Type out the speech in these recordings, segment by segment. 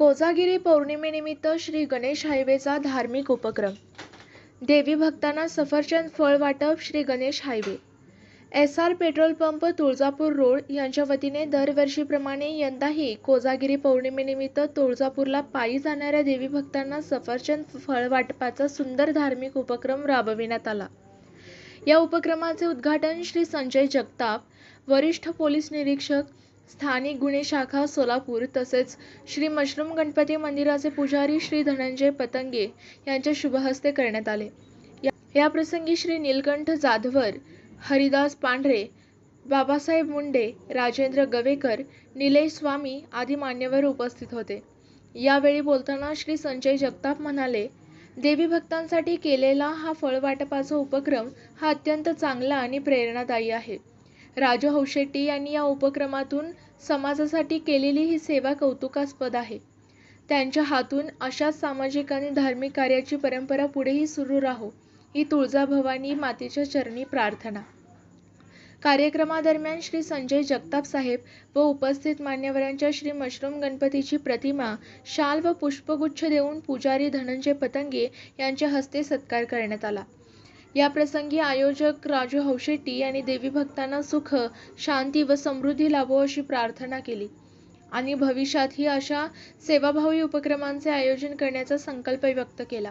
कोजागिरी पौर्णिमेनिमित्त श्री गणेश हायवेचा धार्मिक उपक्रम. देवी भक्तांना सफरचंद फळ वाटप Shri Ganesh highway. S R petrol pump Tuljapur road यांच्या वतीने दरवर्षीप्रमाणे यंदाही कोजागिरी पौर्णिमेनिमित्त तुळजापूरला पायी जाणाऱ्या देवी भक्तांना सफरचंद फळ वाटपाचा सुंदर धार्मिक उपक्रम राबविण्यात आला. या उपक्रमाचे उद्घाटन श्री संजय जगताप वरिष्ठ पोलीस निरीक्षक स्थानिक गुन्हे शाखा सोलापूर तसेच श्री मशरूम गणपती मंदिराचे पुजारी श्री धनंजय पतंगे यांच्या शुभहस्ते करण्यात आले. या- याप्रसंगी श्री नीलकंठ जाधवर हरिदास पांढरे बाबासाहेब मुंडे राजेंद्र गवेकर निलेश स्वामी आदी मान्यवर उपस्थित होते. यावेळी बोलताना श्री संजय जगताप म्हणाले देवी भक्तांसाठी केलेला हा फळवाटपाचा उपक्रम हा अत्यंत चांगला आणि प्रेरणादायी आहे. राजू हौशेट्टी यांनी या उपक्रमातून समाजासाठी केलेली ही सेवा कौतुकास्पद आहे. त्यांच्या हातून अशाच सामाजिक आणि धार्मिक कार्याची परंपरा पुढेही सुरू राहो ही तुळजाभवानी मातेच्या चरणी प्रार्थना. कार्यक्रमादरम्यान श्री संजय जगताप साहेब व उपस्थित मान्यवरांच्या श्री मशरूम गणपतीची प्रतिमा शाल व पुष्पगुच्छ देऊन पुजारी धनंजय पतंगे यांच्या हस्ते सत्कार करण्यात आला. या प्रसंगी आयोजक राजू हौशेट्टी यांनी देवी भक्तांना सुख शांती व समृद्धी लाभो अशी प्रार्थना केली. आणि भविष्यातही अशा सेवाभावी उपक्रमांचे आयोजन करण्याचा संकल्प व्यक्त केला.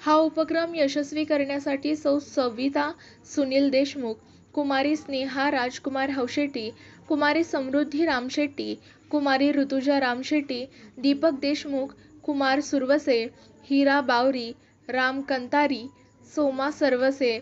हा उपक्रम यशस्वी करण्यासाठी सौ सविता सुनील देशमुख कुमारी स्नेहा राजकुमार हौशेट्टी कुमारी समृद्धी रामशेट्टी कुमारी ऋतुजा रामशेट्टी दीपक देशमुख कुमार सुरवसे हिरा बावरी राम कंतारी सोमा सरवसे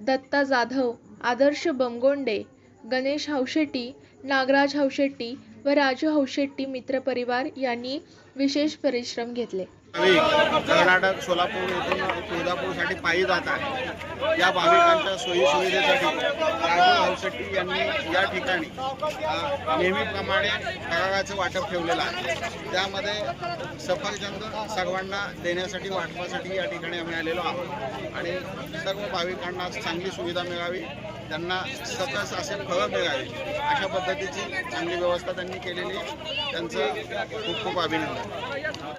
दत्ता जाधव आदर्श बमगोंडे गणेश हौशेट्टी नागराज हौशेट्टी व राजू हौशेट्टी मित्रपरिवार यांनी विशेष परिश्रम घेतले. भाविक कर्नाटक सोलापूर येथून तुळजापूरसाठी पायी जात आहे. या भाविकांच्या सोयी सुविधेसाठी राजू हौशेट्टी यांनी या ठिकाणी नेहमीप्रमाणे फराळाचं वाटप ठेवलेलं आहे. त्यामध्ये सफरचंद सर्वांना देण्यासाठी वाटपासाठी या ठिकाणी आम्ही आलेलो आहोत. आणि सर्व भाविकांना चांगली सुविधा मिळावी त्यांना सकस असे फळं मिळावी अशा पद्धतीची चांगली व्यवस्था त्यांनी केलेली त्यांचं खूप खूप अभिनंदन.